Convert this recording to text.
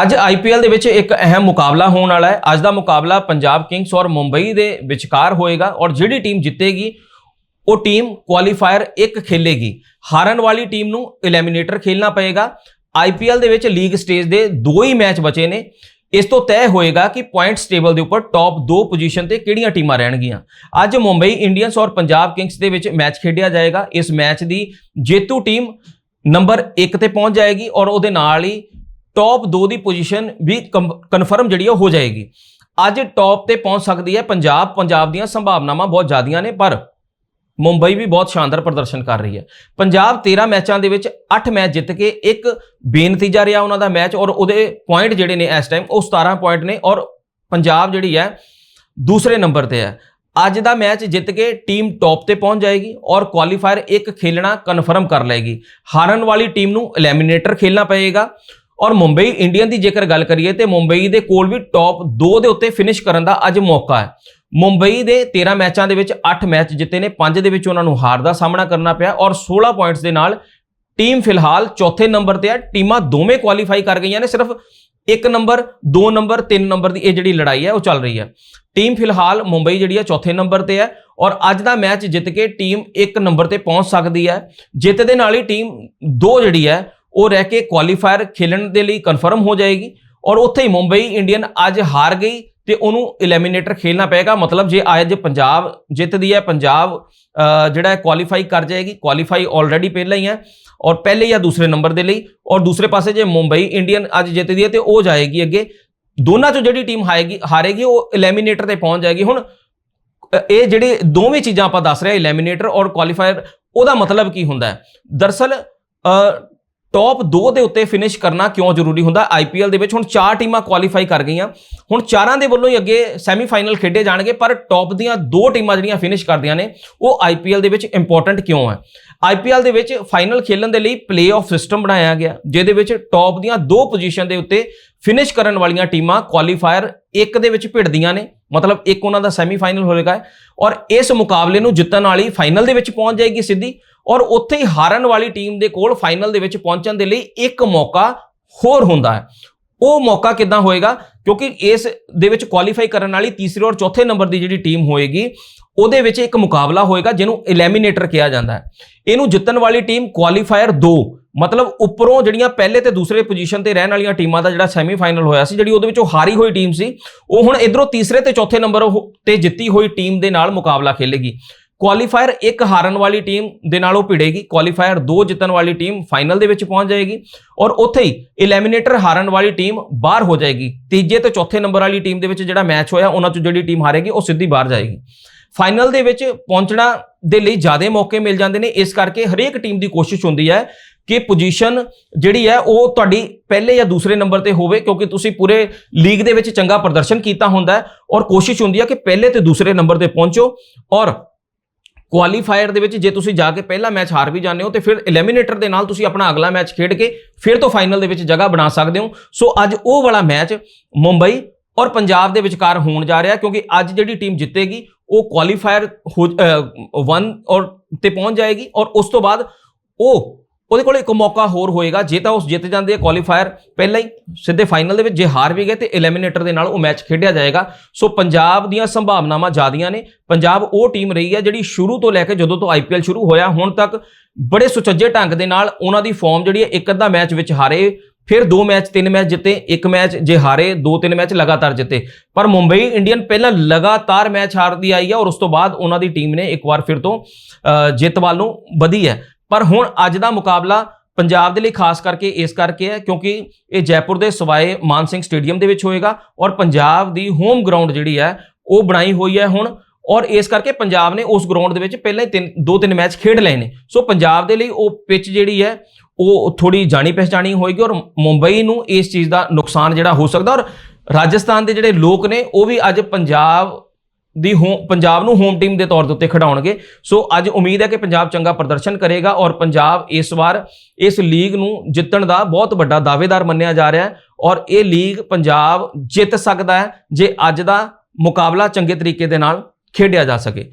ਅੱਜ ਆਈਪੀਐਲ ਦੇ ਵਿੱਚ ਇੱਕ ਅਹਿਮ ਮੁਕਾਬਲਾ ਹੋਣ ਵਾਲਾ ਹੈ। ਅੱਜ ਦਾ ਮੁਕਾਬਲਾ ਪੰਜਾਬ ਕਿੰਗਸ ਔਰ ਮੁੰਬਈ ਦੇ ਵਿਚਕਾਰ ਹੋਏਗਾ ਔਰ ਜਿਹੜੀ ਟੀਮ ਜਿੱਤੇਗੀ, ਉਹ ਟੀਮ ਕੁਆਲੀਫਾਇਰ ਇੱਕ ਖੇਲੇਗੀ। ਹਾਰਨ ਵਾਲੀ ਟੀਮ ਨੂੰ ਐਲੀਮੀਨੇਟਰ ਖੇਲਣਾ ਪਏਗਾ। ਆਈਪੀਐਲ ਦੇ ਵਿੱਚ ਲੀਗ ਸਟੇਜ ਦੇ ਦੋ ਹੀ ਮੈਚ ਬਚੇ ਨੇ। ਇਸ ਤੋਂ ਤੈਅ ਹੋਏਗਾ ਕਿ ਪੁਆਇੰਟਸ ਟੇਬਲ ਦੇ ਉੱਪਰ ਟੌਪ 2 ਪੋਜੀਸ਼ਨ ਤੇ ਕਿਹੜੀਆਂ ਟੀਮਾਂ ਰਹਿਣਗੀਆਂ। ਅੱਜ ਮੁੰਬਈ ਇੰਡੀਅਨਸ ਔਰ ਪੰਜਾਬ ਕਿੰਗਸ ਦੇ ਵਿੱਚ ਮੈਚ ਖੇਡਿਆ ਜਾਏਗਾ। ਇਸ ਮੈਚ ਦੀ ਜੇਤੂ ਟੀਮ ਨੰਬਰ 1 ਤੇ ਪਹੁੰਚ ਜਾਏਗੀ ਔਰ ਉਹਦੇ ਨਾਲ ਹੀ ਟੌਪ 2 ਦੀ ਪੋਜੀਸ਼ਨ ਵੀ ਕਨਫਰਮ ਜਿਹੜੀ ਉਹ ਹੋ ਜਾਏਗੀ। ਅੱਜ ਟੌਪ ਤੇ ਪਹੁੰਚ ਸਕਦੀ ਹੈ ਪੰਜਾਬ। ਪੰਜਾਬ ਦੀਆਂ ਸੰਭਾਵਨਾਵਾਂ ਬਹੁਤ ਜ਼ਿਆਦੀਆਂ ਨੇ, ਪਰ ਮੁੰਬਈ ਵੀ ਬਹੁਤ ਸ਼ਾਨਦਾਰ ਪ੍ਰਦਰਸ਼ਨ ਕਰ ਰਹੀ ਹੈ। ਪੰਜਾਬ 13 ਮੈਚਾਂ ਦੇ ਵਿੱਚ 8 ਮੈਚ ਜਿੱਤ ਕੇ ਇੱਕ ਬੇਨਤੀਜਾ ਰਿਹਾ ਉਹਨਾਂ ਦਾ ਮੈਚ, ਔਰ ਉਹਦੇ ਪੁਆਇੰਟ ਜਿਹੜੇ ਨੇ ਇਸ ਟਾਈਮ ਉਹ 17 ਪੁਆਇੰਟ ਨੇ, ਔਰ ਪੰਜਾਬ ਜਿਹੜੀ ਹੈ ਦੂਸਰੇ ਨੰਬਰ ਤੇ ਹੈ। ਅੱਜ ਦਾ ਮੈਚ ਜਿੱਤ ਕੇ ਟੀਮ ਟੌਪ ਤੇ ਪਹੁੰਚ ਜਾਏਗੀ, ਔਰ ਕੁਆਲੀਫਾਇਰ ਇੱਕ ਖੇਲਣਾ ਕਨਫਰਮ ਕਰ ਲਏਗੀ। ਹਾਰਨ ਵਾਲੀ ਟੀਮ ਨੂੰ ਐਲੀਮੀਨੇਟਰ ਖੇਲਣਾ ਪਏਗਾ। ਔਰ ਮੁੰਬਈ ਇੰਡੀਅਨ ਦੀ ਜੇਕਰ ਗੱਲ ਕਰੀਏ ਤੇ ਮੁੰਬਈ ਦੇ ਕੋਲ ਵੀ ਟੌਪ 2 ਦੇ ਉੱਤੇ ਫਿਨਿਸ਼ ਕਰਨ ਦਾ ਅੱਜ ਮੌਕਾ ਹੈ। ਮੁੰਬਈ ਦੇ 13 ਮੈਚਾਂ ਦੇ ਵਿੱਚ 8 ਮੈਚ ਜਿੱਤੇ ਨੇ 5 ਦੇ ਵਿੱਚ ਉਹਨਾਂ ਨੂੰ ਹਾਰ ਦਾ ਸਾਹਮਣਾ ਕਰਨਾ ਪਿਆ ਔਰ 16 ਪੁਆਇੰਟਸ ਦੇ ਨਾਲ ਟੀਮ ਫਿਲਹਾਲ ਚੌਥੇ ਨੰਬਰ ਤੇ ਹੈ। ਟੀਮਾਂ ਦੋਵੇਂ ਕੁਆਲੀਫਾਈ ਕਰ ਗਈਆਂ ਨੇ, ਸਿਰਫ ਇੱਕ ਨੰਬਰ ਦੋ ਨੰਬਰ ਤਿੰਨ ਨੰਬਰ ਦੀ ਇਹ ਜਿਹੜੀ ਲੜਾਈ ਹੈ ਉਹ ਚੱਲ ਰਹੀ ਹੈ। ਟੀਮ ਫਿਲਹਾਲ ਮੁੰਬਈ ਜਿਹੜੀ ਹੈ ਚੌਥੇ ਨੰਬਰ ਤੇ ਹੈ ਔਰ ਅੱਜ ਦਾ ਮੈਚ ਜਿੱਤ ਕੇ ਟੀਮ ਇੱਕ ਨੰਬਰ ਤੇ ਪਹੁੰਚ ਸਕਦੀ ਹੈ। ਜਿੱਤ ਦੇ ਨਾਲ ਹੀ ਟੀਮ ਦੋ ਜਿਹੜੀ ਹੈ ਉਹ ਰਹਿ ਕੇ ਕੁਆਲੀਫਾਇਰ ਖੇਲਣ ਦੇ ਲਈ ਕਨਫਰਮ ਹੋ ਜਾਏਗੀ ਔਰ ਉੱਥੇ ਹੀ ਮੁੰਬਈ ਇੰਡੀਅਨ ਅੱਜ ਹਾਰ ਗਈ ਤੇ ਉਹਨੂੰ ਐਲੀਮੀਨੇਟਰ ਖੇਲਣਾ ਪਏਗਾ। ਮਤਲਬ ਜੇ ਅੱਜ ਪੰਜਾਬ ਜਿੱਤਦੀ ਹੈ, ਪੰਜਾਬ ਜਿਹੜਾ ਹੈ ਕੁਆਲੀਫਾਈ ਕਰ ਜਾਏਗੀ। ਕੁਆਲੀਫਾਈ ਆਲਰੇਡੀ ਪਹਿਲਾਂ ਹੀ ਹੈ ਔਰ ਪਹਿਲੇ ਜਾਂ ਦੂਸਰੇ ਨੰਬਰ ਦੇ ਲਈ ਔਰ ਦੂਸਰੇ ਪਾਸੇ ਜੇ ਮੁੰਬਈ ਇੰਡੀਅਨ ਅੱਜ ਜਿੱਤਦੀ ਹੈ ਤੇ ਉਹ ਜਾਏਗੀ ਅੱਗੇ। ਦੋਨਾਂ ਚੋਂ ਜਿਹੜੀ ਟੀਮ ਹਾਏਗੀ, ਹਾਰੇਗੀ ਉਹ ਐਲੀਮੀਨੇਟਰ ਤੇ ਪਹੁੰਚ ਜਾਏਗੀ। ਹੁਣ ਇਹ ਜਿਹੜੇ ਦੋਵੇਂ ਚੀਜ਼ਾਂ ਆਪਾਂ ਦੱਸ ਰਹੇ ਐਲੀਮੀਨੇਟਰ ਔਰ ਕੁਆਲੀਫਾਇਰ ਉਹਦਾ ਮਤਲਬ ਕੀ ਹੁੰਦਾ ਹੈ? ਦਰਸਲ ਟੌਪ 2 ਦੇ ਉੱਤੇ ਫਿਨਿਸ਼ ਕਰਨਾ ਕਿਉਂ ਜ਼ਰੂਰੀ ਹੁੰਦਾ? ਆਈਪੀਐਲ ਦੇ ਵਿੱਚ ਹੁਣ ਚਾਰ ਟੀਮਾਂ ਕੁਆਲੀਫਾਈ ਕਰ ਗਈਆਂ। ਹੁਣ ਚਾਰਾਂ ਦੇ ਵੱਲੋਂ ਹੀ ਅੱਗੇ ਸੈਮੀਫਾਈਨਲ ਖੇਡੇ ਜਾਣਗੇ, ਪਰ ਟੌਪ ਦੀਆਂ ਦੋ ਟੀਮਾਂ ਜਿਹੜੀਆਂ ਫਿਨਿਸ਼ ਕਰਦੀਆਂ ਨੇ, ਉਹ ਆਈਪੀਐਲ ਦੇ ਵਿੱਚ ਇੰਪੋਰਟੈਂਟ ਕਿਉਂ ਹੈ? ਆਈਪੀਐਲ ਦੇ ਵਿੱਚ ਫਾਈਨਲ ਖੇਲਣ ਦੇ ਲਈ ਪਲੇਆਫ ਸਿਸਟਮ ਬਣਾਇਆ ਗਿਆ, ਜਿਹਦੇ ਵਿੱਚ ਟੌਪ ਦੀਆਂ ਦੋ ਪੋਜੀਸ਼ਨ ਦੇ ਉੱਤੇ ਫਿਨਿਸ਼ ਕਰਨ ਵਾਲੀਆਂ ਟੀਮਾਂ ਕੁਆਲੀਫਾਇਰ ਇੱਕ ਦੇ ਵਿੱਚ ਭਿੜਦੀਆਂ ਨੇ, ਮਤਲਬ ਇੱਕ ਉਹਨਾਂ ਦਾ ਸੈਮੀਫਾਈਨਲ ਹੋਏਗਾ, ਔਰ ਇਸ ਮੁਕਾਬਲੇ ਨੂੰ ਜਿੱਤਣ ਵਾਲੀ ਫਾਈਨਲ ਦੇ ਵਿੱਚ ਪਹੁੰਚ ਜਾਏਗੀ ਸਿੱਧੀ। ਔਰ ਉੱਥੇ ਹੀ ਹਾਰਨ ਵਾਲੀ ਟੀਮ ਦੇ ਕੋਲ ਫਾਈਨਲ ਦੇ ਵਿੱਚ ਪਹੁੰਚਣ ਦੇ ਲਈ ਇੱਕ ਮੌਕਾ ਹੋਰ ਹੁੰਦਾ ਹੈ। ਉਹ ਮੌਕਾ ਕਿੱਦਾਂ ਹੋਏਗਾ? ਕਿਉਂਕਿ ਇਸ ਦੇ ਵਿੱਚ ਕੁਆਲੀਫਾਈ ਕਰਨ ਵਾਲੀ ਤੀਸਰੇ ਔਰ ਚੌਥੇ ਨੰਬਰ ਦੀ ਜਿਹੜੀ ਟੀਮ ਹੋਏਗੀ, ਉਹਦੇ ਵਿੱਚ ਇੱਕ ਮੁਕਾਬਲਾ ਹੋਏਗਾ ਜਿਹਨੂੰ ਐਲੀਮੀਨੇਟਰ ਕਿਹਾ ਜਾਂਦਾ ਹੈ। ਇਹਨੂੰ ਜਿੱਤਣ ਵਾਲੀ ਟੀਮ ਕੁਆਲੀਫਾਇਰ 2 ਮਤਲਬ ਉੱਪਰੋਂ ਜਿਹੜੀਆਂ ਪਹਿਲੇ ਤੇ ਦੂਸਰੇ ਪੋਜੀਸ਼ਨ ਤੇ ਰਹਿਣ ਵਾਲੀਆਂ ਟੀਮਾਂ ਦਾ ਜਿਹੜਾ ਸੈਮੀਫਾਈਨਲ ਹੋਇਆ ਸੀ, ਜਿਹੜੀ ਉਹਦੇ ਵਿੱਚੋਂ ਹਾਰੀ ਹੋਈ ਟੀਮ ਸੀ, ਉਹ ਹੁਣ ਇਧਰੋਂ ਤੀਸਰੇ ਤੇ ਚੌਥੇ ਨੰਬਰ ਤੇ ਜਿੱਤੀ ਹੋਈ ਟੀਮ ਦੇ ਨਾਲ ਮੁਕਾਬਲਾ ਖੇਲੇਗੀ। ਕੁਆਲੀਫਾਇਰ ਇੱਕ ਹਾਰਨ ਵਾਲੀ ਟੀਮ ਦੇ ਨਾਲ ਉਹ ਭਿੜੇਗੀ। ਕੁਆਲੀਫਾਇਰ ਦੋ ਜਿੱਤਣ ਵਾਲੀ ਟੀਮ ਫਾਈਨਲ ਦੇ ਵਿੱਚ ਪਹੁੰਚ ਜਾਏਗੀ। ਔਰ ਉੱਥੇ ਹੀ ਐਲੀਮੀਨੇਟਰ ਹਾਰਨ ਵਾਲੀ ਟੀਮ ਬਾਹਰ ਹੋ ਜਾਏਗੀ। ਤੀਜੇ ਤੇ ਚੌਥੇ ਨੰਬਰ ਵਾਲੀ ਟੀਮ ਦੇ ਵਿੱਚ ਜਿਹੜਾ ਮੈਚ ਹੋਇਆ, ਉਹਨਾਂ ਚੋਂ ਜਿਹੜੀ ਟੀਮ ਹਾਰੇਗੀ, ਉਹ ਸਿੱਧੀ ਬਾਹਰ ਜਾਏਗੀ। ਫਾਈਨਲ ਦੇ ਵਿੱਚ ਪਹੁੰਚਣਾ ਦੇ ਲਈ ਜ਼ਿਆਦਾ ਮੌਕੇ ਮਿਲ ਜਾਂਦੇ ਨੇ। ਇਸ ਕਰਕੇ ਹਰੇਕ ਟੀਮ ਦੀ ਕੋਸ਼ਿਸ਼ ਹੁੰਦੀ ਹੈ ਕਿ ਪੋਜੀਸ਼ਨ ਜਿਹੜੀ ਹੈ, ਉਹ ਤੁਹਾਡੀ ਪਹਿਲੇ ਜਾਂ ਦੂਸਰੇ ਨੰਬਰ ਤੇ ਹੋਵੇ, ਕਿਉਂਕਿ ਤੁਸੀਂ ਪੂਰੇ ਲੀਗ ਦੇ ਵਿੱਚ ਚੰਗਾ ਪ੍ਰਦਰਸ਼ਨ ਕੀਤਾ ਹੁੰਦਾ ਔਰ ਕੋਸ਼ਿਸ਼ ਹੁੰਦੀ ਹੈ ਕਿ ਪਹਿਲੇ ਤੇ ਦੂਸਰੇ ਨੰਬਰ ਤੇ ਪਹੁੰਚੋ। ਔਰ ਕੁਆਲੀਫਾਇਰ ਦੇ ਵਿੱਚ ਜੇ ਤੁਸੀਂ ਜਾ ਕੇ ਪਹਿਲਾ ਮੈਚ ਹਾਰ ਵੀ ਜਾਂਦੇ ਹੋ ਤੇ ਫਿਰ ਐਲੀਮੀਨੇਟਰ ਦੇ ਨਾਲ ਤੁਸੀਂ ਆਪਣਾ ਅਗਲਾ ਮੈਚ ਖੇਡ ਕੇ ਫਿਰ ਤੋਂ ਫਾਈਨਲ ਦੇ ਵਿੱਚ ਜਗ੍ਹਾ ਬਣਾ ਸਕਦੇ ਹੋ। ਸੋ ਅੱਜ ਉਹ ਵਾਲਾ ਮੈਚ ਮੁੰਬਈ ਔਰ ਪੰਜਾਬ ਦੇ ਵਿਚਕਾਰ ਹੋਣ ਜਾ ਰਿਹਾ ਕਿਉਂਕਿ ਅੱਜ ਜਿਹੜੀ ਟੀਮ ਜਿੱਤੇਗੀ, ਉਹ ਕੁਆਲੀਫਾਇਰ 1 ਔਰ ਤੇ ਪਹੁੰਚ ਜਾਏਗੀ ਔਰ ਉਸ ਤੋਂ ਬਾਅਦ ਉਹ ਉਹਦੇ ਕੋਲ ਇੱਕ ਮੌਕਾ ਹੋਰ ਹੋਏਗਾ, ਜੇ ਤਾਂ ਉਸ ਜਿੱਤ ਜਾਂਦੇ ਆ ਕੁਆਲੀਫਾਇਰ ਪਹਿਲਾਂ ਹੀ ਸਿੱਧੇ ਫਾਈਨਲ ਦੇ ਵਿੱਚ ਜੇ ਹਾਰ ਵੀ ਗਏ ਤੇ ਐਲੀਮੀਨੇਟਰ ਦੇ ਨਾਲ ਉਹ ਮੈਚ ਖੇਡਿਆ ਜਾਏਗਾ। ਸੋ ਪੰਜਾਬ ਦੀਆਂ ਸੰਭਾਵਨਾਵਾਂ ਜ਼ਿਆਦੀਆਂ ਨੇ। ਪੰਜਾਬ ਉਹ ਟੀਮ ਰਹੀ ਹੈ ਜਿਹੜੀ ਸ਼ੁਰੂ ਤੋਂ ਲੈ ਕੇ ਜਦੋਂ ਤੋਂ ਆਈਪੀਐਲ ਸ਼ੁਰੂ ਹੋਇਆ, ਹੁਣ ਤੱਕ ਬੜੇ ਸੁਚੱਜੇ ਢੰਗ ਦੇ ਨਾਲ ਉਹਨਾਂ ਦੀ ਫਾਰਮ ਜਿਹੜੀ ਹੈ ਇੱਕ ਅੱਧਾ ਮੈਚ ਵਿੱਚ ਹਾਰੇ, ਫਿਰ ਦੋ ਮੈਚ ਤਿੰਨ ਮੈਚ ਜਿੱਤੇ, ਇੱਕ ਮੈਚ ਜੇ ਹਾਰੇ, ਦੋ ਤਿੰਨ ਮੈਚ ਲਗਾਤਾਰ ਜਿੱਤੇ। ਪਰ ਮੁੰਬਈ ਇੰਡੀਅਨ ਪਹਿਲਾਂ ਲਗਾਤਾਰ ਮੈਚ ਹਾਰਦੀ ਆਈ ਹੈ ਔਰ ਉਸ ਤੋਂ ਬਾਅਦ ਉਹਨਾਂ ਦੀ ਟੀਮ ਨੇ ਇੱਕ ਵਾਰ ਫਿਰ ਤੋਂ ਜਿੱਤ ਵੱਲ ਨੂੰ ਵਧੀ ਹੈ। ਪਰ ਹੁਣ ਅੱਜ ਦਾ ਮੁਕਾਬਲਾ ਪੰਜਾਬ ਦੇ ਲਈ ਖਾਸ ਕਰਕੇ ਇਸ ਕਰਕੇ ਹੈ ਕਿਉਂਕਿ ਇਹ ਜੈਪੁਰ ਦੇ ਸਵਾਏ ਮਾਨ ਸਿੰਘ ਸਟੇਡੀਅਮ ਦੇ ਵਿੱਚ ਹੋਏਗਾ ਔਰ ਪੰਜਾਬ ਦੀ ਹੋਮ ਗਰਾਊਂਡ ਜਿਹੜੀ ਹੈ ਉਹ ਬਣਾਈ ਹੋਈ ਹੈ ਹੁਣ ਔਰ ਇਸ ਕਰਕੇ ਪੰਜਾਬ ਨੇ ਉਸ ਗਰਾਊਂਡ ਦੇ ਵਿੱਚ ਪਹਿਲਾਂ ਹੀ ਤਿੰਨ ਦੋ ਤਿੰਨ ਮੈਚ ਖੇਡ ਲਏ ਨੇ। ਸੋ ਪੰਜਾਬ ਦੇ ਲਈ ਉਹ ਪਿਚ ਜਿਹੜੀ ਹੈ ਉਹ ਥੋੜੀ ਜਾਣੀ ਪਹਿਚਾਣੀ ਹੋਏਗੀ ਔਰ ਮੁੰਬਈ ਨੂੰ ਇਸ ਚੀਜ਼ ਦਾ ਨੁਕਸਾਨ ਜਿਹੜਾ ਹੋ ਸਕਦਾ ਔਰ ਰਾਜਸਥਾਨ ਦੇ ਜਿਹੜੇ ਲੋਕ ਨੇ ਉਹ ਵੀ ਅੱਜ ਪੰਜਾਬ ਦੀ ਹੋਮ ਪੰਜਾਬ ਨੂੰ ਹੋਮ ਟੀਮ ਦੇ ਤੌਰ ਦੇ ਉੱਤੇ ਖਿਡਾਉਣਗੇ। ਸੋ ਅੱਜ ਉਮੀਦ ਹੈ ਕਿ ਪੰਜਾਬ ਚੰਗਾ ਪ੍ਰਦਰਸ਼ਨ ਕਰੇਗਾ ਔਰ ਪੰਜਾਬ ਇਸ ਵਾਰ ਇਸ ਲੀਗ ਨੂੰ ਜਿੱਤਣ ਦਾ ਬਹੁਤ ਵੱਡਾ ਦਾਅਵੇਦਾਰ ਮੰਨਿਆ ਜਾ ਰਿਹਾ ਹੈ ਔਰ ਇਹ ਲੀਗ ਪੰਜਾਬ ਜਿੱਤ ਸਕਦਾ ਹੈ ਜੇ ਅੱਜ ਦਾ ਮੁਕਾਬਲਾ ਚੰਗੇ ਤਰੀਕੇ ਦੇ ਨਾਲ ਖੇਡਿਆ ਜਾ ਸਕੇ।